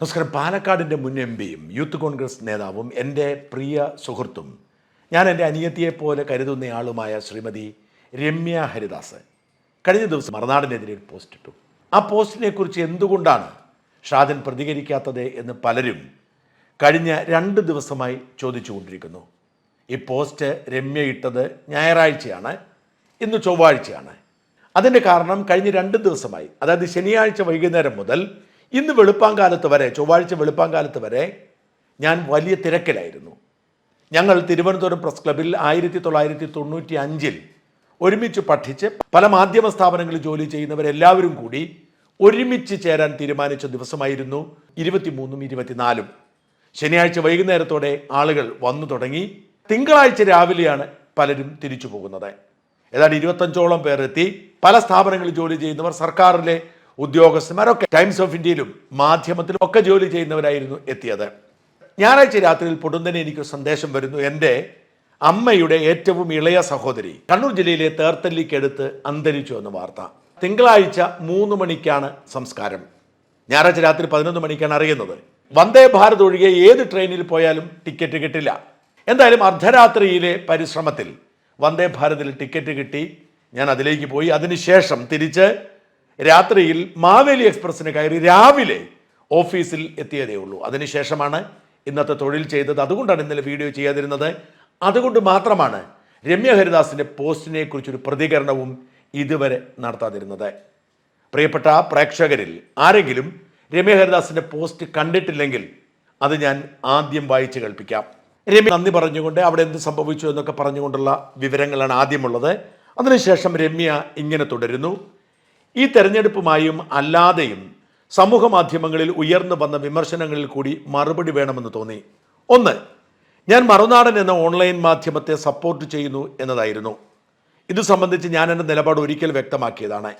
നമസ്കാരം. പാലക്കാടിന്റെ മുൻ എം പിയും യൂത്ത് കോൺഗ്രസ് നേതാവും എന്റെ പ്രിയ സുഹൃത്തും ഞാൻ എന്റെ അനിയത്തിയെപ്പോലെ കരുതുന്നയാളുമായ ശ്രീമതി രമ്യ ഹരിദാസ് കഴിഞ്ഞ ദിവസം മറുനാടിനെതിരെ ഒരു പോസ്റ്റ് ഇട്ടു. ആ പോസ്റ്റിനെക്കുറിച്ച് എന്തുകൊണ്ടാണ് ഷാജൻ പ്രതികരിക്കാത്തത് എന്ന് പലരും കഴിഞ്ഞ രണ്ട് ദിവസമായി ചോദിച്ചുകൊണ്ടിരിക്കുന്നു. ഈ പോസ്റ്റ് രമ്യ ഇട്ടത് ഞായറാഴ്ചയാണ് ഇന്ന് ചൊവ്വാഴ്ചയാണ്. അതിന്റെ കാരണം കഴിഞ്ഞ രണ്ട് ദിവസമായി അതായത് ശനിയാഴ്ച വൈകുന്നേരം മുതൽ ഇന്ന് വെളുപ്പാങ്കാലത്ത് വരെ ചൊവ്വാഴ്ച വെളുപ്പാങ്കാലത്ത് വരെ ഞാൻ വലിയ തിരക്കിലായിരുന്നു. ഞങ്ങൾ തിരുവനന്തപുരം പ്രസ് ക്ലബിൽ ആയിരത്തി തൊള്ളായിരത്തി തൊണ്ണൂറ്റി അഞ്ചിൽ ഒരുമിച്ച് പഠിച്ച് പല മാധ്യമ സ്ഥാപനങ്ങളിൽ ജോലി ചെയ്യുന്നവരെല്ലാവരും കൂടി ഒരുമിച്ച് ചേരാൻ തീരുമാനിച്ച ദിവസമായിരുന്നു ഇരുപത്തിമൂന്നും ഇരുപത്തിനാലും. ശനിയാഴ്ച വൈകുന്നേരത്തോടെ ആളുകൾ വന്നു തുടങ്ങി. തിങ്കളാഴ്ച രാവിലെയാണ് പലരും തിരിച്ചു പോകുന്നത്. ഏതാണ്ട് ഇരുപത്തഞ്ചോളം പേർ എത്തി. പല സ്ഥാപനങ്ങളിൽ ജോലി ചെയ്യുന്നവർ സർക്കാരിലെ ഉദ്യോഗസ്ഥന്മാരൊക്കെ ടൈംസ് ഓഫ് ഇന്ത്യയിലും മാധ്യമത്തിലും ഒക്കെ ജോലി ചെയ്യുന്നവരായിരുന്നു എത്തിയത്. ഞായറാഴ്ച രാത്രിയിൽ പൊടുന്നനെ എനിക്ക് സന്ദേശം വരുന്നു. എന്റെ അമ്മയുടെ ഏറ്റവും ഇളയ സഹോദരി കണ്ണൂർ ജില്ലയിലെ തേർത്തല്ലിക്കടുത്ത് അന്തരിച്ചു എന്ന വാർത്ത. തിങ്കളാഴ്ച മൂന്ന് മണിക്കാണ് സംസ്കാരം. ഞായറാഴ്ച രാത്രി പതിനൊന്ന് മണിക്കാണ് അറിയുന്നത്. വന്ദേ ഭാരത് ഒഴികെ ഏത് ട്രെയിനിൽ പോയാലും ടിക്കറ്റ് കിട്ടില്ല. എന്തായാലും അർദ്ധരാത്രിയിലെ പരിശ്രമത്തിൽ വന്ദേ ഭാരതിൽ ടിക്കറ്റ് കിട്ടി. ഞാൻ അതിലേക്ക് പോയി. അതിനുശേഷം തിരിച്ച് രാത്രിയിൽ മാവേലി എക്സ്പ്രസ്സിന് കയറി രാവിലെ ഓഫീസിൽ എത്തിയതേ ഉള്ളൂ. അതിനുശേഷമാണ് ഇന്നത്തെ തൊഴിൽ ചെയ്തത്. അതുകൊണ്ടാണ് ഇന്നലെ വീഡിയോ ചെയ്യാതിരുന്നത്. അതുകൊണ്ട് മാത്രമാണ് രമ്യ ഹരിദാസിന്റെ പോസ്റ്റിനെ കുറിച്ചൊരു പ്രതികരണവും ഇതുവരെ നടത്താതിരുന്നത്. പ്രിയപ്പെട്ട പ്രേക്ഷകരിൽ ആരെങ്കിലും രമ്യ ഹരിദാസിന്റെ പോസ്റ്റ് കണ്ടിട്ടില്ലെങ്കിൽ അത് ഞാൻ ആദ്യം വായിച്ച് കേൾപ്പിക്കാം. രമ്യ നന്ദി പറഞ്ഞുകൊണ്ട് അവിടെ എന്ത് സംഭവിച്ചു എന്നൊക്കെ പറഞ്ഞുകൊണ്ടുള്ള വിവരങ്ങളാണ് ആദ്യമുള്ളത്. അതിനുശേഷം രമ്യ ഇങ്ങനെ തുടരുന്നു. ഈ തെരഞ്ഞെടുപ്പുമായും അല്ലാതെയും സമൂഹ മാധ്യമങ്ങളിൽ ഉയർന്നു വന്ന വിമർശനങ്ങളിൽ കൂടി മറുപടി വേണമെന്ന് തോന്നി. ഒന്ന് ഞാൻ മറുനാടൻ എന്ന ഓൺലൈൻ മാധ്യമത്തെ സപ്പോർട്ട് ചെയ്യുന്നു എന്നതായിരുന്നു. ഇത് സംബന്ധിച്ച് ഞാൻ എന്റെ നിലപാട് ഒരിക്കൽ വ്യക്തമാക്കിയതാണ്.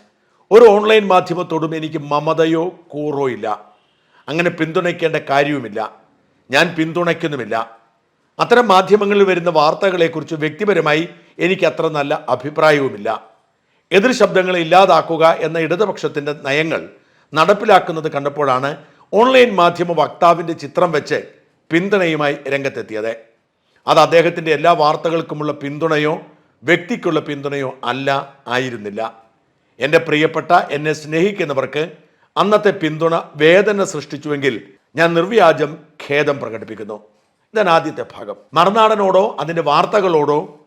ഒരു ഓൺലൈൻ മാധ്യമത്തോടും എനിക്ക് മമതയോ കൂറോ ഇല്ല. അങ്ങനെ പിന്തുണയ്ക്കേണ്ട കാര്യവുമില്ല. ഞാൻ പിന്തുണയ്ക്കുന്നുമില്ല. അത്തരം മാധ്യമങ്ങളിൽ വരുന്ന വാർത്തകളെക്കുറിച്ച് വ്യക്തിപരമായി എനിക്ക് അത്ര നല്ല അഭിപ്രായവുമില്ല. എതിർ ശബ്ദങ്ങളെ ഇല്ലാതാക്കുക എന്ന ഇടതുപക്ഷത്തിന്റെ നയങ്ങൾ നടപ്പിലാക്കുന്നത് കണ്ടപ്പോഴാണ് ഓൺലൈൻ മാധ്യമ വക്താവിന്റെ ചിത്രം വെച്ച് പിന്തുണയുമായി രംഗത്തെത്തിയത്. അത് അദ്ദേഹത്തിന്റെ എല്ലാ വാർത്തകൾക്കുമുള്ള പിന്തുണയോ വ്യക്തിക്കുള്ള പിന്തുണയോ അല്ല ആയിരുന്നില്ല. എന്റെ പ്രിയപ്പെട്ട എന്നെ സ്നേഹിക്കുന്നവർക്ക് അന്നത്തെ പിന്തുണ വേദന സൃഷ്ടിച്ചുവെങ്കിൽ ഞാൻ നിർവ്യാജം ഖേദം പ്രകടിപ്പിക്കുന്നു. ഇതാണ് ആദ്യത്തെ ഭാഗം. മറുനാടനോടോ അതിന്റെ വാർത്തകളോടോ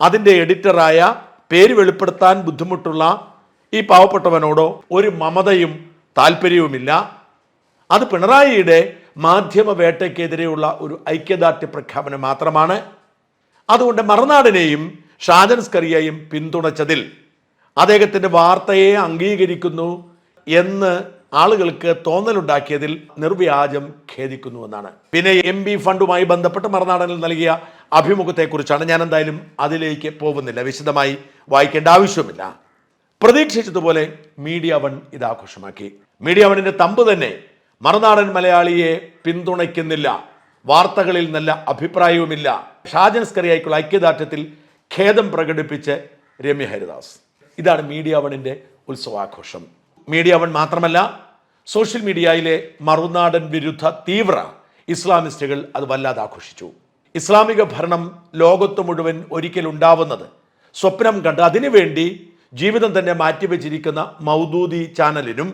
അതിന്റെ എഡിറ്ററായ പേര് വെളിപ്പെടുത്താൻ ബുദ്ധിമുട്ടുള്ള ഈ പാവപ്പെട്ടവനോടോ ഒരു മമതയും താല്പര്യവുമില്ല. അത് പിണറായിയുടെ മാധ്യമ വേട്ടയ്ക്കെതിരെയുള്ള ഒരു ഐക്യദാർഢ്യ പ്രഖ്യാപനം മാത്രമാണ്. അതുകൊണ്ട് മറുനാടിനെയും ഷാജൻ സ്കറിയയും പിന്തുണച്ചതിൽ അദ്ദേഹത്തിന്റെ വാർത്തയെ അംഗീകരിക്കുന്നു എന്ന് ആളുകൾക്ക് തോന്നലുണ്ടാക്കിയതിൽ നിർവ്യാജം ഖേദിക്കുന്നുവെന്നാണ് പിന്നെ എം ബി ഫണ്ടുമായി ബന്ധപ്പെട്ട് മറുനാടനിൽ നൽകിയ അഭിമുഖത്തെക്കുറിച്ചാണ് ഞാൻ എന്തായാലും അതിലേക്ക് പോകുന്നില്ല. വിശദമായി വായിക്കേണ്ട ആവശ്യമില്ല പ്രതീക്ഷിച്ചതുപോലെ മീഡിയ വൺ ഇത് ആഘോഷമാക്കി മീഡിയ വണ്ണിന്റെ തമ്പ് തന്നെ മറുനാടൻ മലയാളിയെ പിന്തുണയ്ക്കുന്നില്ല. വാർത്തകളിൽ നല്ല അഭിപ്രായവുമില്ല. ഷാജൻ സ്കറിയായിക്കുള്ള ഐക്യദാർഢ്യത്തിൽ ഖേദം പ്രകടിപ്പിച്ച് രമ്യ ഹരിദാസ്. ഇതാണ് മീഡിയ വണിന്റെ ഉത്സവാഘോഷം. മീഡിയ വൺ മാത്രമല്ല സോഷ്യൽ മീഡിയയിലെ മറുനാടൻ വിരുദ്ധ തീവ്ര ഇസ്ലാമിസ്റ്റുകൾ അത് വല്ലാതെ ആഘോഷിച്ചു ഇസ്ലാമിക ഭരണം ലോകത്ത് മുഴുവൻ ഒരിക്കലുണ്ടാവുന്നത് സ്വപ്നം കണ്ട് അതിനുവേണ്ടി ജീവിതം തന്നെ മാറ്റിവെച്ചിരിക്കുന്ന മൗദൂദി ചാനലിനും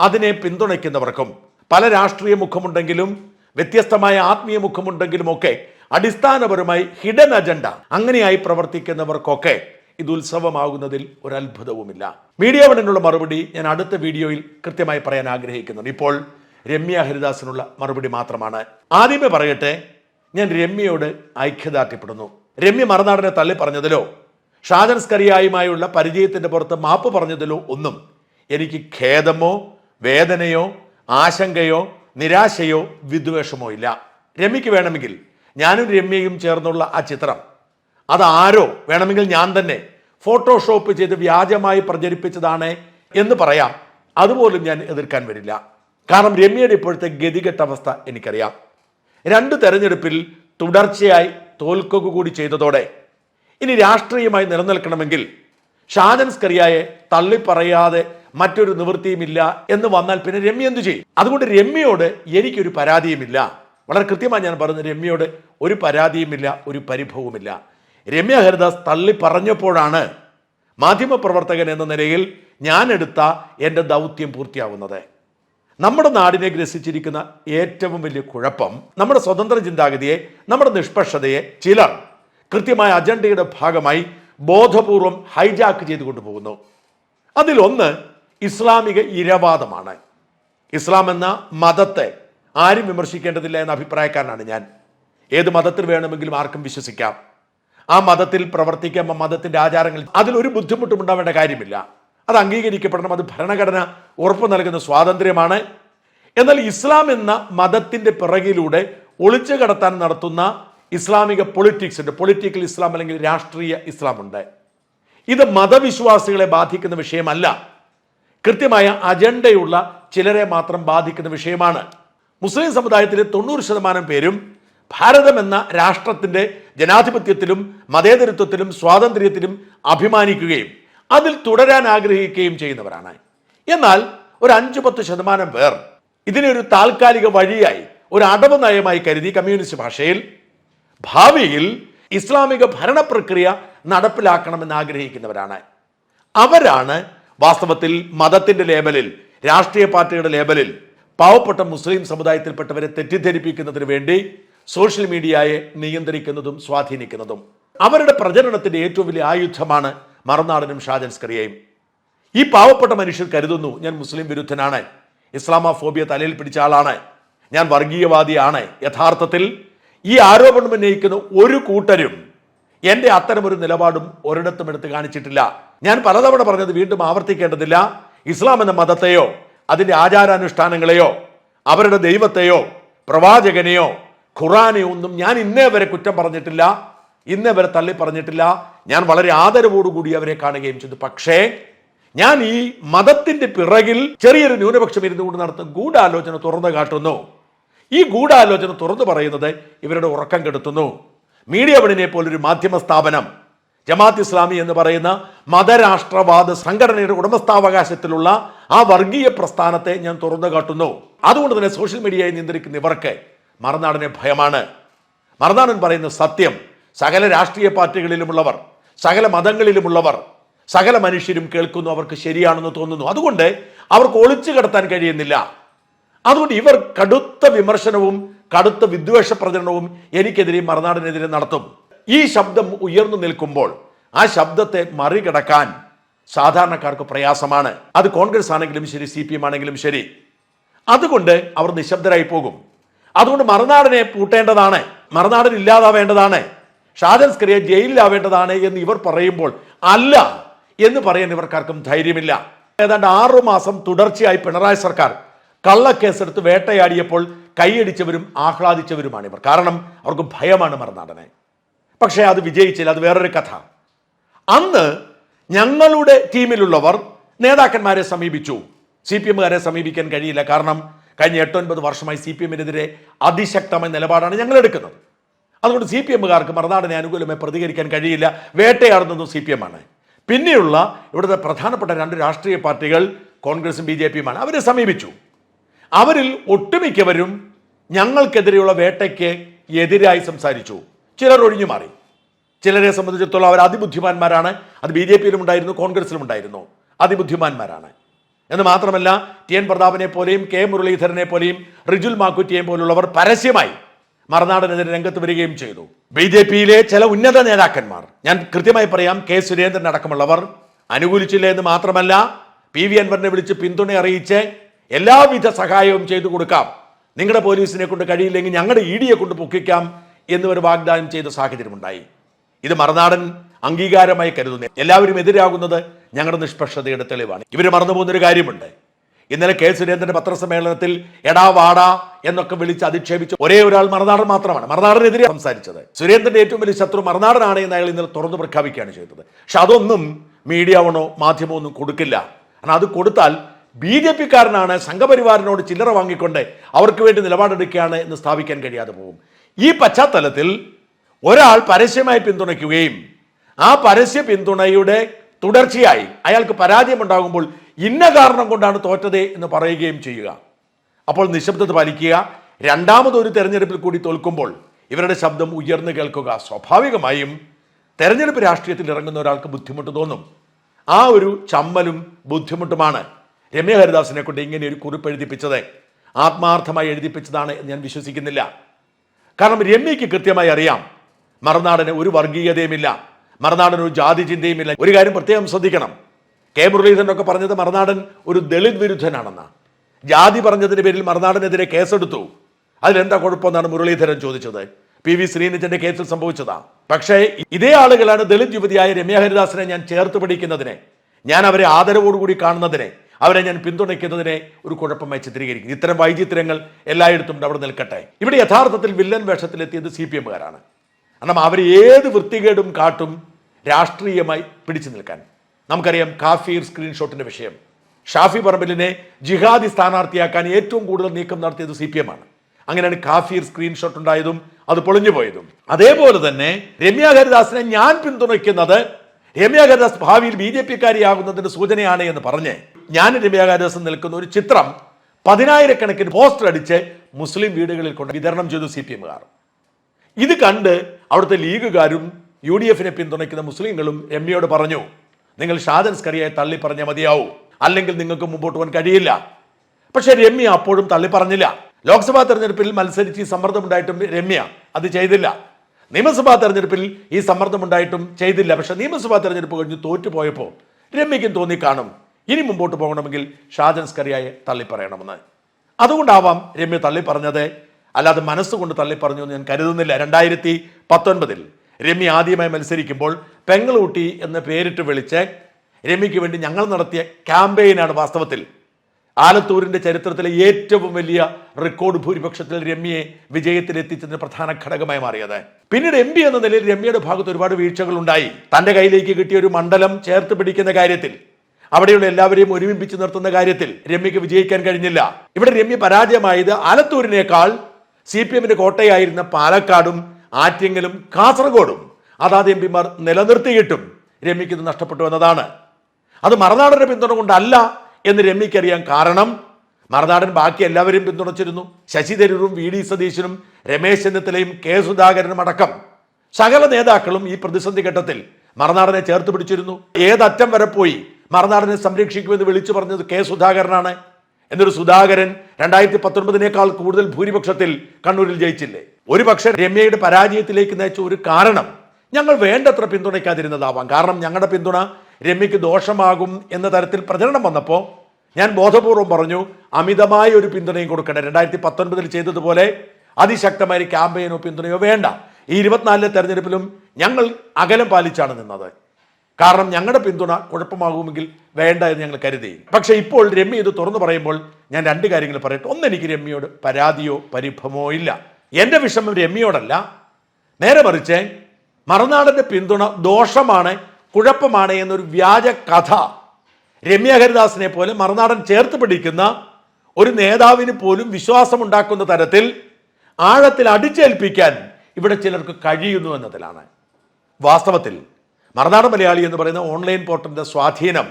അതിനെ പിന്തുണയ്ക്കുന്നവർക്കും പല രാഷ്ട്രീയ മുഖമുണ്ടെങ്കിലും വ്യത്യസ്തമായ ആത്മീയ മുഖമുണ്ടെങ്കിലും ഒക്കെ അടിസ്ഥാനപരമായി ഹിഡൻ അജണ്ട അങ്ങനെയായി പ്രവർത്തിക്കുന്നവർക്കൊക്കെ ഇത് ഉത്സവമാകുന്നതിൽ ഒരു അത്ഭുതവുമില്ല മീഡിയ വണ്ണിനുള്ള മറുപടി ഞാൻ അടുത്ത വീഡിയോയിൽ കൃത്യമായി പറയാൻ ആഗ്രഹിക്കുന്നുണ്ട്. ഇപ്പോൾ രമ്യ ഹരിദാസിനുള്ള മറുപടി മാത്രമാണ്. ആദ്യമേ പറയട്ടെ ഞാൻ രമ്യയോട് ഐക്യദാർഢ്യപ്പെടുന്നു. രമ്യ മറുനാടനെ തള്ളി പറഞ്ഞതിലോ ഷാജൻ സ്കറിയായുമായുള്ള പരിചയത്തിന്റെ പുറത്ത് മാപ്പ് പറഞ്ഞതിലോ ഒന്നും എനിക്ക് ഖേദമോ വേദനയോ ആശങ്കയോ നിരാശയോ വിദ്വേഷമോ ഇല്ല. രമ്യക്ക് വേണമെങ്കിൽ ഞാനും രമ്യയും ചേർന്നുള്ള ആ ചിത്രം. അതാരോ വേണമെങ്കിൽ ഞാൻ തന്നെ ഫോട്ടോഷോപ്പ് ചെയ്ത് വ്യാജമായി പ്രചരിപ്പിച്ചതാണ് എന്ന് പറയാം. അതുപോലും ഞാൻ എതിർക്കാൻ വരില്ല. കാരണം രമ്യയുടെ ഇപ്പോഴത്തെ ഗതികെട്ട അവസ്ഥ എനിക്കറിയാം. രണ്ട് തെരഞ്ഞെടുപ്പിൽ തുടർച്ചയായി തോൽക്കുക കൂടി ചെയ്തതോടെ ഇനി രാഷ്ട്രീയമായി നിലനിൽക്കണമെങ്കിൽ ഷാജൻ സ്കറിയായെ തള്ളിപ്പറയാതെ മറ്റൊരു നിവൃത്തിയുമില്ല എന്ന് വന്നാൽ പിന്നെ രമ്യ എന്തു ചെയ്യും? അതുകൊണ്ട് രമ്യയോട് എനിക്കൊരു പരാതിയുമില്ല. വളരെ കൃത്യമായി ഞാൻ പറയുന്നത് രമ്യയോട് ഒരു പരാതിയുമില്ല ഒരു പരിഭവവുമില്ല. രമ്യ ഹരിദാസ് തള്ളി പറഞ്ഞപ്പോഴാണ് മാധ്യമപ്രവർത്തകൻ എന്ന നിലയിൽ ഞാൻ എടുത്ത എന്റെ ദൗത്യം പൂർത്തിയാവുന്നത്. നമ്മുടെ നാടിനെ ഗ്രസിച്ചിരിക്കുന്ന ഏറ്റവും വലിയ കുഴപ്പം നമ്മുടെ സ്വതന്ത്ര ചിന്താഗതിയെ നമ്മുടെ നിഷ്പക്ഷതയെ ചിലർ കൃത്യമായ അജണ്ടയുടെ ഭാഗമായി ബോധപൂർവം ഹൈജാക്ക് ചെയ്തു കൊണ്ടുപോകുന്നു അതിലൊന്ന് ഇസ്ലാമിക ഇരവാദമാണ്. ഇസ്ലാം എന്ന മതത്തെ ആരും വിമർശിക്കേണ്ടതില്ല എന്ന അഭിപ്രായക്കാരനാണ് ഞാൻ. ഏത് മതത്തിൽ വേണമെങ്കിലും ആർക്കും വിശ്വസിക്കാം. ആ മതത്തിൽ പ്രവർത്തിക്കാം ആ മതത്തിന്റെ ആചാരങ്ങൾ. അതിലൊരു ബുദ്ധിമുട്ടും ഉണ്ടാവേണ്ട കാര്യമില്ല. അത് അംഗീകരിക്കപ്പെടണം അത് ഭരണഘടന ഉറപ്പു നൽകുന്ന സ്വാതന്ത്ര്യമാണ്. എന്നാൽ ഇസ്ലാം എന്ന മതത്തിന്റെ പിറകിലൂടെ ഒളിച്ചു കടത്താൻ നടത്തുന്ന ഇസ്ലാമിക പൊളിറ്റിക്സ് ഉണ്ട്. പൊളിറ്റിക്കൽ ഇസ്ലാം അല്ലെങ്കിൽ രാഷ്ട്രീയ ഇസ്ലാം ഉണ്ട്. ഇത് മതവിശ്വാസികളെ ബാധിക്കുന്ന വിഷയമല്ല. കൃത്യമായ അജണ്ടയുള്ള ചിലരെ മാത്രം ബാധിക്കുന്ന വിഷയമാണ്. മുസ്ലിം സമുദായത്തിലെ തൊണ്ണൂറ് ശതമാനം പേരും ഭാരതം എന്ന രാഷ്ട്രത്തിന്റെ ജനാധിപത്യത്തിലും മതേതരത്വത്തിലും സ്വാതന്ത്ര്യത്തിലും അഭിമാനിക്കുകയും അതിൽ തുടരാൻ ആഗ്രഹിക്കുകയും ചെയ്യുന്നവരാണ്. എന്നാൽ ഒരു അഞ്ചു പത്ത് ശതമാനം പേർ ഇതിനെ ഒരു താൽക്കാലിക വഴിയായി ഒരു അടവ് നയമായി കരുതി കമ്മ്യൂണിസ്റ്റ് ഭാഷയിൽ ഭാവിയിൽ ഇസ്ലാമിക ഭരണ പ്രക്രിയ നടപ്പിലാക്കണമെന്ന് ആഗ്രഹിക്കുന്നവരാണ്. അവരാണ് വാസ്തവത്തിൽ മതത്തിന്റെ ലേബലിൽ രാഷ്ട്രീയ പാർട്ടിയുടെ ലേബലിൽ പാവപ്പെട്ട മുസ്ലിം സമുദായത്തിൽപ്പെട്ടവരെ തെറ്റിദ്ധരിപ്പിക്കുന്നതിന് വേണ്ടി സോഷ്യൽ മീഡിയയെ നിയന്ത്രിക്കുന്നതും സ്വാധീനിക്കുന്നതും. അവരുടെ പ്രചരണത്തിന്റെ ഏറ്റവും വലിയ ആയുധമാണ് മറുനാടനും ഷാജൻ സ്കറിയയും. ഈ പാവപ്പെട്ട മനുഷ്യർ കരുതുന്നു ഞാൻ മുസ്ലിം വിരുദ്ധനാണ്. ഇസ്ലാമോഫോബിയ തലയിൽ പിടിച്ച ആളാണ്. ഞാൻ വർഗീയവാദിയാണ്. യഥാർത്ഥത്തിൽ ഈ ആരോപണം ഉന്നയിക്കുന്ന ഒരു കൂട്ടരും എന്റെ അത്തരമൊരു നിലപാടും ഒരിടത്തും എടുത്ത് കാണിച്ചിട്ടില്ല. ഞാൻ പലതവണ പറഞ്ഞത് വീണ്ടും ആവർത്തിക്കേണ്ടതില്ല. ഇസ്ലാം എന്ന മതത്തെയോ അതിന്റെ ആചാരാനുഷ്ഠാനങ്ങളെയോ അവരുടെ ദൈവത്തെയോ പ്രവാചകനെയോ ഖുറാനെയോ ഒന്നും ഞാൻ ഇന്നേ വരെ കുറ്റം പറഞ്ഞിട്ടില്ല. ഇന്നേ ഇവരെ തള്ളി പറഞ്ഞിട്ടില്ല ഞാൻ വളരെ ആദരവോടുകൂടി അവരെ കാണുകയും ചെയ്തു. പക്ഷേ ഞാൻ ഈ മതത്തിന്റെ പിറകിൽ ചെറിയൊരു ന്യൂനപക്ഷം ഇരുന്നു കൊണ്ട് നടത്തുന്ന ഗൂഢാലോചന തുറന്നു കാട്ടുന്നു. ഈ ഗൂഢാലോചന തുറന്നു പറയുന്നത് ഇവരുടെ ഉറക്കം കെടുത്തുന്നു. മീഡിയ വണിനെ പോലൊരു മാധ്യമ സ്ഥാപനം ജമാഅത്ത് ഇസ്ലാമി എന്ന് പറയുന്ന മതരാഷ്ട്രവാദ സംഘടനയുടെ ഉടമസ്ഥാവകാശത്തിലുള്ള ആ വർഗീയ പ്രസ്ഥാനത്തെ ഞാൻ തുറന്നു കാട്ടുന്നു. അതുകൊണ്ട് തന്നെ സോഷ്യൽ മീഡിയയെ നിയന്ത്രിക്കുന്ന ഇവർക്ക് മറുനാടനെ ഭയമാണ്. മറുനാടൻ പറയുന്ന സത്യം. സകല രാഷ്ട്രീയ പാർട്ടികളിലുമുള്ളവർ സകല മതങ്ങളിലുമുള്ളവർ സകല മനുഷ്യരും കേൾക്കുന്നു അവർക്ക് ശരിയാണെന്ന് തോന്നുന്നു. അതുകൊണ്ട് അവർക്ക് ഒളിച്ചു കടത്താൻ കഴിയുന്നില്ല. അതുകൊണ്ട് ഇവർ കടുത്ത വിമർശനവും കടുത്ത വിദ്വേഷ പ്രചരണവും എനിക്കെതിരെ മറുനാടിനെതിരെ നടത്തും. ഈ ശബ്ദം ഉയർന്നു നിൽക്കുമ്പോൾ ആ ശബ്ദത്തെ മറികടക്കാൻ സാധാരണക്കാർക്ക് പ്രയാസമാണ്. അത് കോൺഗ്രസ് ആണെങ്കിലും ശരി സി ആണെങ്കിലും ശരി. അതുകൊണ്ട് അവർ നിശബ്ദരായി പോകും. അതുകൊണ്ട് മറുനാടിനെ പൂട്ടേണ്ടതാണ്. മറുനാടൻ ഇല്ലാതാവേണ്ടതാണ് ഷാജൻ സ്കറിയ ജയിലിലാവേണ്ടതാണ് എന്ന് ഇവർ പറയുമ്പോൾ അല്ല എന്ന് പറയാൻ ഇവർക്കാർക്കും ധൈര്യമില്ല. ഏതാണ്ട് ആറു മാസം തുടർച്ചയായി പിണറായി സർക്കാർ കള്ളക്കേസെടുത്ത് വേട്ടയാടിയപ്പോൾ കൈയടിച്ചവരും ആഹ്ലാദിച്ചവരുമാണ് ഇവർ. കാരണം അവർക്ക് ഭയമാണ് മറുനാടനെ. പക്ഷേ അത് വിജയിച്ചില്ല അത് വേറൊരു കഥ. അന്ന് ഞങ്ങളുടെ ടീമിലുള്ളവർ നേതാക്കന്മാരെ സമീപിച്ചു. സി പി എമ്മുകാരെ സമീപിക്കാൻ കഴിയില്ല. കാരണം കഴിഞ്ഞ എട്ടൊൻപത് വർഷമായി സി പി എമ്മിനെതിരെ അതിശക്തമായ നിലപാടാണ് ഞങ്ങൾ എടുക്കുന്നത്. അതുകൊണ്ട് സി പി എമ്മുകാർക്ക് മറുനാടിനെ അനുകൂലമായി പ്രതികരിക്കാൻ കഴിയില്ല. വേട്ടയാടുന്നതും സി പി എം ആണ് പിന്നെയുള്ള ഇവിടുത്തെ പ്രധാനപ്പെട്ട രണ്ട് രാഷ്ട്രീയ പാർട്ടികൾ കോൺഗ്രസും ബി ജെ പിയുമാണ്. അവരെ സമീപിച്ചു. അവരിൽ ഒട്ടുമിക്കവരും ഞങ്ങൾക്കെതിരെയുള്ള വേട്ടയ്ക്ക് എതിരായി സംസാരിച്ചു. ചിലർ ഒഴിഞ്ഞു മാറി. ചിലരെ സംബന്ധിച്ചിടത്തോളം അവർ അതിബുദ്ധിമാന്മാരാണ്. അത് ബി ജെ പിയിലും ഉണ്ടായിരുന്നു കോൺഗ്രസിലും ഉണ്ടായിരുന്നു. അതിബുദ്ധിമാന്മാരാണ്. എന്ന് മാത്രമല്ല ടി എൻ പ്രതാപനെ പോലെയും കെ മുരളീധരനെ പോലെയും റിജുൽ മാക്കുറ്റിയെയും പോലുള്ളവർ പരസ്യമായി മറുനാടനെതിരെ രംഗത്ത് വരികയും ചെയ്തു. ബി ജെ പിയിലെ ചില ഉന്നത നേതാക്കന്മാർ ഞാൻ കൃത്യമായി പറയാം കെ സുരേന്ദ്രൻ അടക്കമുള്ളവർ അനുകൂലിച്ചില്ല എന്ന് മാത്രമല്ല പി വി അൻവറിനെ വിളിച്ച് പിന്തുണ അറിയിച്ച് എല്ലാവിധ സഹായവും ചെയ്തു കൊടുക്കാം. നിങ്ങളുടെ പോലീസിനെ കൊണ്ട് കഴിയില്ലെങ്കിൽ ഞങ്ങളുടെ ഇ ഡിയെ കൊണ്ട് പൊക്കിക്കാം എന്നിവർ വാഗ്ദാനം ചെയ്ത സാഹചര്യമുണ്ടായി. ഇത് മറുനാടൻ അംഗീകാരമായി കരുതുന്നു. എല്ലാവരും എതിരാകുന്നത് ഞങ്ങളുടെ നിഷ്പക്ഷതയുടെ തെളിവാണ്. ഇവർ മറന്നുപോകുന്നൊരു കാര്യമുണ്ട്. ഇന്നലെ കെ സുരേന്ദ്രന്റെ പത്രസമ്മേളനത്തിൽ എടാ വാടാ എന്നൊക്കെ വിളിച്ച് അധിക്ഷേപിച്ച് ഒരേ ഒരാൾ മറുനാടൻ മാത്രമാണ്. മറുനാടനെതിരെ സംസാരിച്ചത്. സുരേന്ദ്രന്റെ ഏറ്റവും വലിയ ശത്രു മറുനാടനാണ് എന്ന് അയാൾ ഇന്നലെ തുറന്നു പ്രഖ്യാപിക്കുകയാണ് ചെയ്തത്. പക്ഷെ അതൊന്നും മീഡിയ ഒന്നോ മാധ്യമമോ ഒന്നും കൊടുക്കില്ല. കാരണം അത് കൊടുത്താൽ ബി ജെ പിക്കാരനാണ് സംഘപരിവാറിനോട് ചില്ലറ വാങ്ങിക്കൊണ്ട് അവർക്ക് വേണ്ടി നിലപാടെടുക്കുകയാണ് എന്ന് സ്ഥാപിക്കാൻ കഴിയാതെ പോകും. ഈ പശ്ചാത്തലത്തിൽ ഒരാൾ പരസ്യമായി പിന്തുണയ്ക്കുകയും ആ പരസ്യ പിന്തുണയുടെ തുടർച്ചയായി അയാൾക്ക് പരാജയമുണ്ടാകുമ്പോൾ ഇന്ന കാരണം കൊണ്ടാണ് തോറ്റത് എന്ന് പറയുകയും ചെയ്യുക. അപ്പോൾ നിശബ്ദത പാലിക്കുക. രണ്ടാമതൊരു തെരഞ്ഞെടുപ്പിൽ കൂടി തോൽക്കുമ്പോൾ ഇവരുടെ ശബ്ദം ഉയർന്നു കേൾക്കുക സ്വാഭാവികമായും തെരഞ്ഞെടുപ്പ് രാഷ്ട്രീയത്തിൽ ഇറങ്ങുന്ന ഒരാൾക്ക് ബുദ്ധിമുട്ട് തോന്നും. ആ ഒരു ചമ്മലും ബുദ്ധിമുട്ടുമാണ് രമ്യ ഹരിദാസിനെ കൊണ്ട് ഇങ്ങനെ ഒരു കുറിപ്പ് എഴുതിപ്പിച്ചത്. ആത്മാർത്ഥമായി എഴുതിപ്പിച്ചതാണ് എന്ന് ഞാൻ വിശ്വസിക്കുന്നില്ല. കാരണം രമ്യയ്ക്ക് കൃത്യമായി അറിയാം. മറുനാടന് ഒരു വർഗീയതയുമില്ല. മറുനാടന് ഒരു ജാതി ചിന്തയുമില്ല ഒരു കാര്യം പ്രത്യേകം ശ്രദ്ധിക്കണം. കെ മുരളീധരനൊക്കെ പറഞ്ഞത് മറുനാടൻ ഒരു ദളിത് വിരുദ്ധനാണെന്നാണ് ജാതി പറഞ്ഞതിന്റെ പേരിൽ മറുനാടനെതിരെ കേസെടുത്തു. അതിലെന്താ കുഴപ്പമെന്നാണ് മുരളീധരൻ ചോദിച്ചത്. പി വി ശ്രീനിധന്റെ കേസിൽ സംഭവിച്ചതാ. പക്ഷേ ഇതേ ആളുകളാണ് ദളിത് യുവതിയായ രമ്യ ഹരിദാസിനെ ഞാൻ ചേർത്ത് പിടിക്കുന്നതിനെ ഞാൻ അവരെ ആദരവോടുകൂടി കാണുന്നതിനെ അവരെ ഞാൻ പിന്തുണയ്ക്കുന്നതിനെ ഒരു കുഴപ്പമായി ചിത്രീകരിക്കുന്നു. ഇത്തരം വൈചിത്രങ്ങൾ എല്ലായിടത്തും അവിടെ നിൽക്കട്ടെ. ഇവിടെ യഥാർത്ഥത്തിൽ വില്ലൻ വേഷത്തിലെത്തിയത് സി പി എമ്മുകാരാണ്. കാരണം അവർ ഏത് വൃത്തികേടും കാട്ടും രാഷ്ട്രീയമായി പിടിച്ചു നിൽക്കാൻ. നമുക്കറിയാം കാഫീർ സ്ക്രീൻഷോട്ടിന്റെ വിഷയം. ഷാഫി പറമ്പലിനെ ജിഹാദി സ്ഥാനാർത്ഥിയാക്കാൻ ഏറ്റവും കൂടുതൽ നീക്കം നടത്തിയത് സി പി എം ആണ് അങ്ങനെയാണ് കാഫീർ സ്ക്രീൻഷോട്ട് ഉണ്ടായതും അത് പൊളിഞ്ഞു പോയതും. അതേപോലെ തന്നെ രമ്യ ഹരിദാസിനെ ഞാൻ പിന്തുണയ്ക്കുന്നത് രമ്യ ഹരിദാസ് ഭാവിയിൽ ബി ജെ പിക്കാരിയാകുന്നതിന്റെ സൂചനയാണ് എന്ന് പറഞ്ഞ് ഞാൻ രമ്യ ഹരിദാസ് നിൽക്കുന്ന ഒരു ചിത്രം പതിനായിരക്കണക്കിന് പോസ്റ്റർ അടിച്ച് മുസ്ലിം വീടുകളിൽ കൊണ്ട് വിതരണം ചെയ്തു സി പി എമ്മുകാർ ഇത് കണ്ട് അവിടുത്തെ ലീഗുകാരും യു ഡി എഫിനെ പിന്തുണയ്ക്കുന്ന മുസ്ലിങ്ങളും രമ്യയോട് പറഞ്ഞു നിങ്ങൾ ഷാദൻ സ്കറിയെ തള്ളി പറഞ്ഞാൽ മതിയാവും. അല്ലെങ്കിൽ നിങ്ങൾക്ക് മുമ്പോട്ട് പോകാൻ കഴിയില്ല. പക്ഷെ രമ്യ അപ്പോഴും തള്ളി പറഞ്ഞില്ല ലോക്സഭാ തെരഞ്ഞെടുപ്പിൽ മത്സരിച്ച് ഈ സമ്മർദ്ദമുണ്ടായിട്ടും രമ്യ അത് ചെയ്തില്ല. നിയമസഭാ തെരഞ്ഞെടുപ്പിൽ ഈ സമ്മർദ്ദമുണ്ടായിട്ടും ചെയ്തില്ല. പക്ഷെ നിയമസഭാ തെരഞ്ഞെടുപ്പ് കഴിഞ്ഞ് തോറ്റുപോയപ്പോൾ രമ്യയ്ക്കും തോന്നി കാണും. ഇനി മുമ്പോട്ട് പോകണമെങ്കിൽ ഷാജൻ സ്കറിയായെ തള്ളി പറയണമെന്ന് അതുകൊണ്ടാവാം രമ്യ തള്ളി പറഞ്ഞത് അല്ലാതെ മനസ്സുകൊണ്ട് തള്ളി പറഞ്ഞു എന്ന് ഞാൻ കരുതുന്നില്ല. രണ്ടായിരത്തി പത്തൊൻപതിൽ. രമ്യ ആദ്യമായി മത്സരിക്കുമ്പോൾ പെങ്ങളൂട്ടി എന്ന് പേരിട്ട് വിളിച്ച് രമ്യയ്ക്ക് വേണ്ടി ഞങ്ങൾ നടത്തിയ ക്യാമ്പയിനാണ് വാസ്തവത്തിൽ. ആലത്തൂരിന്റെ ചരിത്രത്തിലെ ഏറ്റവും വലിയ റെക്കോർഡ് ഭൂരിപക്ഷത്തിൽ രമ്യയെ വിജയത്തിലെത്തിച്ചതിന് പ്രധാന ഘടകമായി മാറിയത്. പിന്നീട് എം പി എന്ന നിലയിൽ രമ്യയുടെ ഭാഗത്ത് ഒരുപാട് വീഴ്ചകൾ ഉണ്ടായി. തന്റെ കയ്യിലേക്ക് കിട്ടിയ ഒരു മണ്ഡലം ചേർത്ത് പിടിക്കുന്ന കാര്യത്തിൽ അവിടെയുള്ള എല്ലാവരെയും ഒരുമിപ്പിച്ച് നിർത്തുന്ന കാര്യത്തിൽ രമ്യക്ക് വിജയിക്കാൻ കഴിഞ്ഞില്ല. ഇവിടെ രമ്യ പരാജയമായത് ആലത്തൂരിനേക്കാൾ സി പി എമ്മിന്റെ കോട്ടയായിരുന്ന പാലക്കാടും ആറ്റിങ്ങലും കാസർഗോഡും അതാത് എം പിമാർ നിലനിർത്തിയിട്ടും രമ്യക്ക് ഇത് നഷ്ടപ്പെട്ടു എന്നതാണ്. അത് മറുനാടന്റെ പിന്തുണ കൊണ്ടല്ല എന്ന് രമ്യക്കറിയാൻ കാരണം മറുനാടൻ ബാക്കി എല്ലാവരും പിന്തുണച്ചിരുന്നു. ശശി തരൂരും വി ഡി സതീശനും രമേശ് ചെന്നിത്തലയും കെ സുധാകരനും അടക്കം സകല നേതാക്കളും ഈ പ്രതിസന്ധി ഘട്ടത്തിൽ മറുനാടനെ ചേർത്ത് പിടിച്ചിരുന്നു. ഏതറ്റം വരെ പോയി മറുനാടനെ സംരക്ഷിക്കുമെന്ന് വിളിച്ചു പറഞ്ഞത് കെ സുധാകരനാണ്. എന്നൊരു സുധാകരൻ രണ്ടായിരത്തി പത്തൊൻപതിനേക്കാൾ കൂടുതൽ ഭൂരിപക്ഷത്തിൽ കണ്ണൂരിൽ ജയിച്ചില്ലേ? ഒരു പക്ഷേ രമ്യയുടെ പരാജയത്തിലേക്ക് നയിച്ച ഒരു കാരണം ഞങ്ങൾ വേണ്ടത്ര പിന്തുണയ്ക്കാതിരുന്നതാവാം. കാരണം ഞങ്ങളുടെ പിന്തുണ രമ്യയ്ക്ക് ദോഷമാകും എന്ന തരത്തിൽ പ്രചരണം വന്നപ്പോൾ ഞാൻ ബോധപൂർവം പറഞ്ഞു അമിതമായ ഒരു പിന്തുണയും കൊടുക്കണ്ട. രണ്ടായിരത്തി പത്തൊൻപതിൽ ചെയ്തതുപോലെ അതിശക്തമായ ഒരു ക്യാമ്പയിനോ പിന്തുണയോ വേണ്ട. ഈ ഇരുപത്തിനാലിലെ തെരഞ്ഞെടുപ്പിലും ഞങ്ങൾ അകലം പാലിച്ചാണ് നിന്നത്. കാരണം ഞങ്ങളുടെ പിന്തുണ കുഴപ്പമാകുമെങ്കിൽ വേണ്ട എന്ന് ഞങ്ങൾ കരുതി. പക്ഷേ ഇപ്പോൾ രമ്യ ഇത് തുറന്നു പറയുമ്പോൾ ഞാൻ രണ്ട് കാര്യങ്ങൾ പറയട്ടെ. ഒന്ന് എനിക്ക് രമ്യയോട് പരാതിയോ പരിഭമോ ഇല്ല. എന്റെ വിഷമം രമ്യയോടല്ല. നേരെ മറിച്ച് മറുനാടന്റെ പിന്തുണ ദോഷമാണ് കുഴപ്പമാണ് എന്നൊരു വ്യാജ കഥ രമ്യ ഹരിദാസിനെ പോലെ മറുനാടൻ ചേർത്ത് പിടിക്കുന്ന ഒരു നേതാവിന് പോലും വിശ്വാസമുണ്ടാക്കുന്ന തരത്തിൽ ആഴത്തിൽ അടിച്ചേൽപ്പിക്കാൻ ഇവിടെ ചിലർക്ക് കഴിയുന്നു എന്നതിലാണ്. വാസ്തവത്തിൽ മറുനാടൻ മലയാളി എന്ന് പറയുന്ന ഓൺലൈൻ പോർട്ടലിന്റെ സ്വാധീനം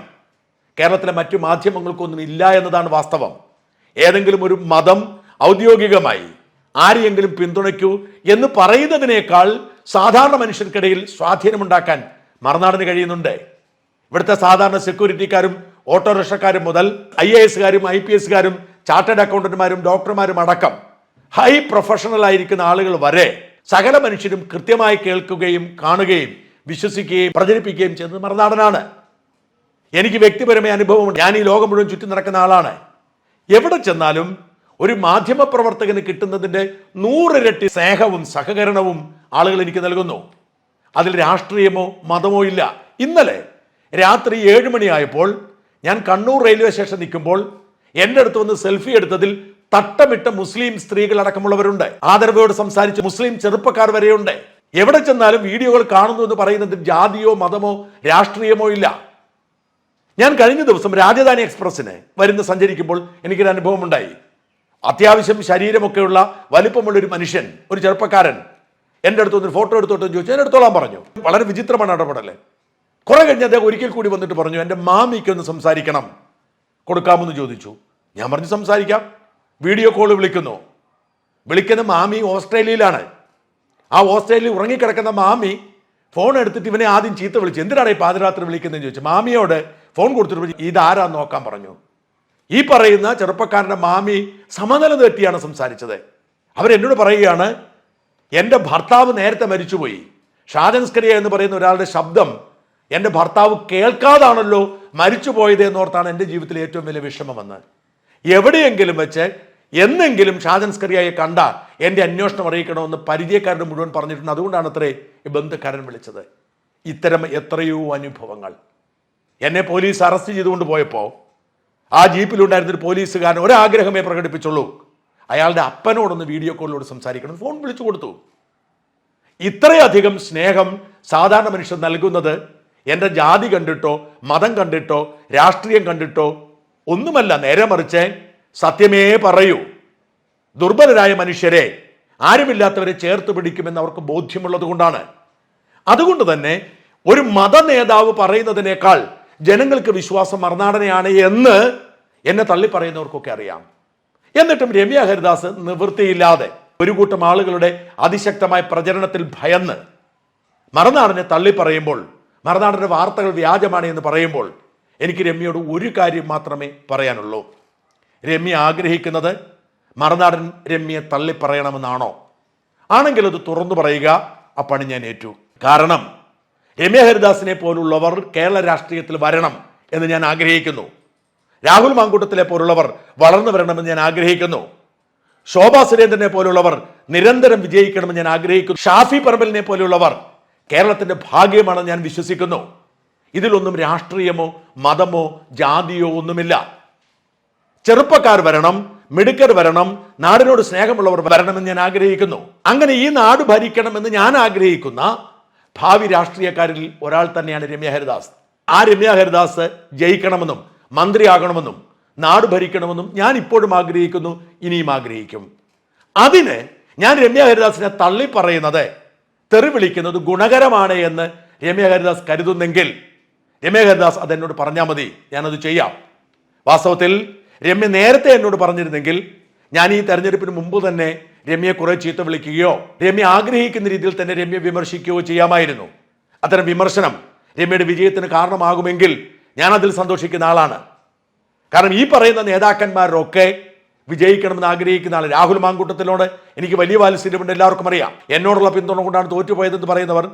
കേരളത്തിലെ മറ്റു മാധ്യമങ്ങൾക്കൊന്നും ഇല്ല എന്നതാണ് വാസ്തവം. ഏതെങ്കിലും ഒരു മതം ഔദ്യോഗികമായി ആരെയെങ്കിലും പിന്തുണയ്ക്കൂ എന്ന് പറയുന്നതിനേക്കാൾ സാധാരണ മനുഷ്യർക്കിടയിൽ സ്വാധീനമുണ്ടാക്കാൻ മറുനാടിന് കഴിയുന്നുണ്ട്. ഇവിടുത്തെ സാധാരണ സെക്യൂരിറ്റിക്കാരും ഓട്ടോറിക്ഷക്കാരും മുതൽ ഐ എ എസുകാരും ഐ പി എസുകാരും ചാർട്ടേഡ് അക്കൗണ്ടന്റുമാരും ഡോക്ടർമാരും അടക്കം ഹൈ പ്രൊഫഷണൽ ആയിരിക്കുന്ന ആളുകൾ വരെ സകല മനുഷ്യരും കൃത്യമായി കേൾക്കുകയും കാണുകയും വിശ്വസിക്കുകയും പ്രചരിപ്പിക്കുകയും ചെയ്യുന്നത് മറുനാടനാണ്. എനിക്ക് വ്യക്തിപരമായ അനുഭവമുണ്ട്. ഞാൻ ഈ ലോകം മുഴുവൻ ചുറ്റി നടക്കുന്ന ആളാണ്. എവിടെ ചെന്നാലും ഒരു മാധ്യമ പ്രവർത്തകന് കിട്ടുന്നതിന്റെ നൂറിരട്ടി സ്നേഹവും സഹകരണവും ആളുകൾ എനിക്ക് നൽകുന്നു. അതിൽ രാഷ്ട്രീയമോ മതമോ ഇല്ല. ഇന്നലെ രാത്രി ഏഴ് മണിയായപ്പോൾ ഞാൻ കണ്ണൂർ റെയിൽവേ സ്റ്റേഷൻ നിൽക്കുമ്പോൾ എന്റെ അടുത്ത് വന്ന് സെൽഫി എടുത്തതിൽ തട്ടമിട്ട മുസ്ലിം സ്ത്രീകൾ അടക്കമുള്ളവരുണ്ട്. ആദരവോട് സംസാരിച്ച് മുസ്ലിം ചെറുപ്പക്കാർ വരെയുണ്ട്. എവിടെ ചെന്നാലും വീഡിയോകൾ കാണുന്നു എന്ന് പറയുന്നതിൽ ജാതിയോ മതമോ രാഷ്ട്രീയമോ ഇല്ല. ഞാൻ കഴിഞ്ഞ ദിവസം രാജധാനി എക്സ്പ്രസ്സിന് വരുന്ന സഞ്ചരിക്കുമ്പോൾ എനിക്കൊരു അനുഭവം ഉണ്ടായി. അത്യാവശ്യം ശരീരമൊക്കെയുള്ള വലിപ്പമുള്ള ഒരു മനുഷ്യൻ ഒരു ചെറുപ്പക്കാരൻ എന്റെ അടുത്ത് ഒരു ഫോട്ടോ എടുത്തോട്ട് ചോദിച്ചു. ഞാൻ എടുത്തോളാൻ പറഞ്ഞു. വളരെ വിചിത്രമാണ് ഇടപെടൽ. കുറെ കഴിഞ്ഞ് അദ്ദേഹം ഒരിക്കൽ കൂടി വന്നിട്ട് പറഞ്ഞു എന്റെ മാമിക്കൊന്ന് സംസാരിക്കണം. കൊടുക്കാമെന്ന് ചോദിച്ചു. ഞാൻ പറഞ്ഞു സംസാരിക്കാം. വീഡിയോ കോൾ വിളിക്കുന്നു. വിളിക്കുന്ന മാമി ഓസ്ട്രേലിയയിലാണ്. ആ ഹോസ്റ്റലിൽ ഉറങ്ങിക്കിടക്കുന്ന മാമി ഫോൺ എടുത്തിട്ട് ഇവനെ ആദ്യം ചീത്ത വിളിച്ചു. എന്തിനാണ് ഈ പാതിരാത്രി വിളിക്കുന്നതെന്ന് ചോദിച്ചു. മാമിയോട് ഫോൺ കൊടുത്തിട്ട് ഇതാരാ നോക്കാൻ പറഞ്ഞു? ഈ പറയുന്ന ചെറുപ്പക്കാരന്റെ മാമി സമനില തെറ്റിയാണ് സംസാരിച്ചത്. അവരെന്നോട് പറയുകയാണ് എന്റെ ഭർത്താവ് നേരത്തെ മരിച്ചുപോയി. ഷാജൻസ്കരിയ എന്ന് പറയുന്ന ഒരാളുടെ ശബ്ദം എന്റെ ഭർത്താവ് കേൾക്കാതാണല്ലോ മരിച്ചുപോയത് എന്നോർത്താണ് എന്റെ ജീവിതത്തിലെ ഏറ്റവും വലിയ വിഷമമെന്ന് എവിടെയെങ്കിലും വെച്ച് എന്നെങ്കിലും ഷാജൻസ്കരിയായി കണ്ട എന്റെ അന്വേഷണം അറിയിക്കണമെന്ന് പരിചയക്കാരുടെ മുഴുവൻ പറഞ്ഞിട്ടുണ്ട്. അതുകൊണ്ടാണ് അത്രേ ബന്ധുക്കാരൻ വിളിച്ചത്. ഇത്തരം എത്രയോ അനുഭവങ്ങൾ. എന്നെ പോലീസ് അറസ്റ്റ് ചെയ്തുകൊണ്ട് പോയപ്പോൾ ആ ജീപ്പിലുണ്ടായിരുന്നൊരു പോലീസുകാരൻ ഒരാഗ്രഹമേ പ്രകടിപ്പിച്ചുള്ളൂ. അയാളുടെ അപ്പനോടൊന്ന് വീഡിയോ കോളിലൂടെ സംസാരിക്കണം. ഫോൺ വിളിച്ചു കൊടുത്തു. ഇത്രയധികം സ്നേഹം സാധാരണ മനുഷ്യൻ നൽകുന്നത് എന്റെ ജാതി കണ്ടിട്ടോ മതം കണ്ടിട്ടോ രാഷ്ട്രീയം കണ്ടിട്ടോ ഒന്നുമല്ല. നേരെ മറിച്ച് സത്യമേ പറയൂ. ദുർബലരായ മനുഷ്യരെ ആരുമില്ലാത്തവരെ ചേർത്ത് പിടിക്കുമെന്ന് അവർക്ക് ബോധ്യമുള്ളത് കൊണ്ടാണ്. അതുകൊണ്ട് തന്നെ ഒരു മത നേതാവ് പറയുന്നതിനേക്കാൾ ജനങ്ങൾക്ക് വിശ്വാസം മറുനാടനെയാണ് എന്ന് എന്നെ തള്ളി പറയുന്നവർക്കൊക്കെ അറിയാം. എന്നിട്ടും രമ്യ ഹരിദാസ് നിവൃത്തിയില്ലാതെ ഒരു കൂട്ടം ആളുകളുടെ അതിശക്തമായ പ്രചരണത്തിൽ ഭയന്ന് മറുനാടനെ തള്ളി പറയുമ്പോൾ മറുനാടന്റെ വാർത്തകൾ വ്യാജമാണ് എന്ന് പറയുമ്പോൾ എനിക്ക് രമ്യയോട് ഒരു കാര്യം മാത്രമേ പറയാനുള്ളൂ. രമ്യ ആഗ്രഹിക്കുന്നത് മറുനാടൻ രമ്യെ തള്ളിപ്പറയണമെന്നാണോ? ആണെങ്കിൽ അത് തുറന്നു പറയുക ആ പണി ഞാൻ ഏറ്റു. കാരണം രമ്യ ഹരിദാസിനെ പോലുള്ളവർ കേരള രാഷ്ട്രീയത്തിൽ വരണം എന്ന് ഞാൻ ആഗ്രഹിക്കുന്നു. രാഹുൽ മാങ്കൂട്ടത്തിലെ പോലുള്ളവർ വളർന്നു വരണമെന്ന് ഞാൻ ആഗ്രഹിക്കുന്നു. ശോഭാ സുരേന്ദ്രനെ പോലുള്ളവർ നിരന്തരം വിജയിക്കണമെന്ന് ഞാൻ ആഗ്രഹിക്കുന്നു. ഷാഫി പറമ്പലിനെ പോലുള്ളവർ കേരളത്തിന്റെ ഭാഗ്യമാണെന്ന് ഞാൻ വിശ്വസിക്കുന്നു. ഇതിലൊന്നും രാഷ്ട്രീയമോ മതമോ ജാതിയോ ഒന്നുമില്ല. ചെറുപ്പക്കാർ വരണം മിടുക്കർ വരണം നാടിനോട് സ്നേഹമുള്ളവർ വരണമെന്ന് ഞാൻ ആഗ്രഹിക്കുന്നു. അങ്ങനെ ഈ നാട് ഭരിക്കണമെന്ന് ഞാൻ ആഗ്രഹിക്കുന്ന ഭാവി രാഷ്ട്രീയക്കാരിൽ ഒരാൾ തന്നെയാണ് രമ്യ ഹരിദാസ്. ആ രമ്യ ഹരിദാസ് ജയിക്കണമെന്നും മന്ത്രിയാകണമെന്നും നാട് ഭരിക്കണമെന്നും ഞാൻ ഇപ്പോഴും ആഗ്രഹിക്കുന്നു ഇനിയും ആഗ്രഹിക്കും. അതിന് ഞാൻ രമ്യ ഹരിദാസിനെ തള്ളി പറയുന്നത് തെറി വിളിക്കുന്നത് ഗുണകരമാണ് എന്ന് രമ്യ ഹരിദാസ് കരുതുന്നെങ്കിൽ രമ്യ ഹരിദാസ് അതെന്നോട് പറഞ്ഞാൽ മതി ഞാനത് ചെയ്യാം. വാസ്തവത്തിൽ രമ്യ നേരത്തെ എന്നോട് പറഞ്ഞിരുന്നെങ്കിൽ ഞാൻ ഈ തെരഞ്ഞെടുപ്പിന് മുമ്പ് തന്നെ രമ്യയെ കുറെ ചീത്ത വിളിക്കുകയോ രമ്യ ആഗ്രഹിക്കുന്ന രീതിയിൽ തന്നെ രമ്യ വിമർശിക്കുകയോ ചെയ്യാമായിരുന്നു. അത്തരം വിമർശനം രമ്യയുടെ വിജയത്തിന് കാരണമാകുമെങ്കിൽ ഞാൻ അതിൽ സന്തോഷിക്കുന്ന ആളാണ്. കാരണം ഈ പറയുന്ന നേതാക്കന്മാരൊക്കെ വിജയിക്കണമെന്ന് ആഗ്രഹിക്കുന്ന ആൾ രാഹുൽ മാങ്കൂട്ടത്തിനോട് എനിക്ക് വലിയ വാത്സല്യമുണ്ട് എല്ലാവർക്കും അറിയാം. എന്നോടുള്ള പിന്തുണ കൊണ്ടാണ് തോറ്റുപോയതെന്ന് പറയുന്നവർ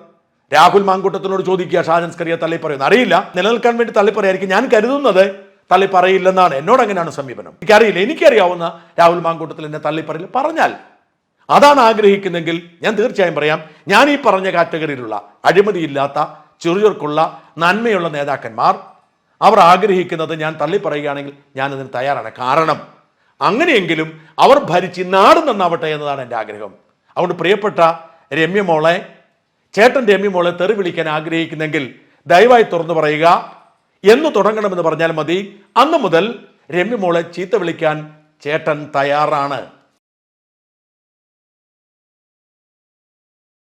രാഹുൽ മാങ്കൂട്ടത്തിനോട് ചോദിക്കുക ഷാജൻ സ്കറിയ തള്ളി പറയുന്നത്. അറിയില്ല നിലനിൽക്കാൻ വേണ്ടി തള്ളി പറയായിരിക്കും. ഞാൻ കരുതുന്നത് തള്ളി പറയില്ലെന്നാണ് എന്നോട് അങ്ങനെയാണ് സമീപനം. എനിക്കറിയില്ല എനിക്കറിയാവുന്ന രാഹുൽ മാങ്കൂട്ടത്തിൽ എന്നെ തള്ളി പറയില്ല പറഞ്ഞാൽ അതാണ് ആഗ്രഹിക്കുന്നെങ്കിൽ ഞാൻ തീർച്ചയായും പറയാം ഞാൻ ഈ പറഞ്ഞ കാറ്റഗറിയിലുള്ള അഴിമതിയില്ലാത്ത ചെറുചെറുക്കുള്ള നന്മയുള്ള നേതാക്കന്മാർ അവർ ആഗ്രഹിക്കുന്നത് ഞാൻ തള്ളി പറയുകയാണെങ്കിൽ അതിന് തയ്യാറാണ്. കാരണം അങ്ങനെയെങ്കിലും അവർ ഭരിച്ച് നാട് നന്നാവട്ടെ എന്നതാണ് എന്റെ ആഗ്രഹം. അതുകൊണ്ട് പ്രിയപ്പെട്ട രമ്യമോളെ ചേട്ടൻ രമ്യമോളെ തെറി വിളിക്കാൻ ആഗ്രഹിക്കുന്നെങ്കിൽ ദയവായി തുറന്നു പറയുക. എന്ന് തുടങ്ങണമെന്ന് പറഞ്ഞാൽ മതി. അന്നു മുതൽ രമ്യമോളെ ചീത്ത വിളിക്കാൻ ചേട്ടൻ തയ്യാറാണ്.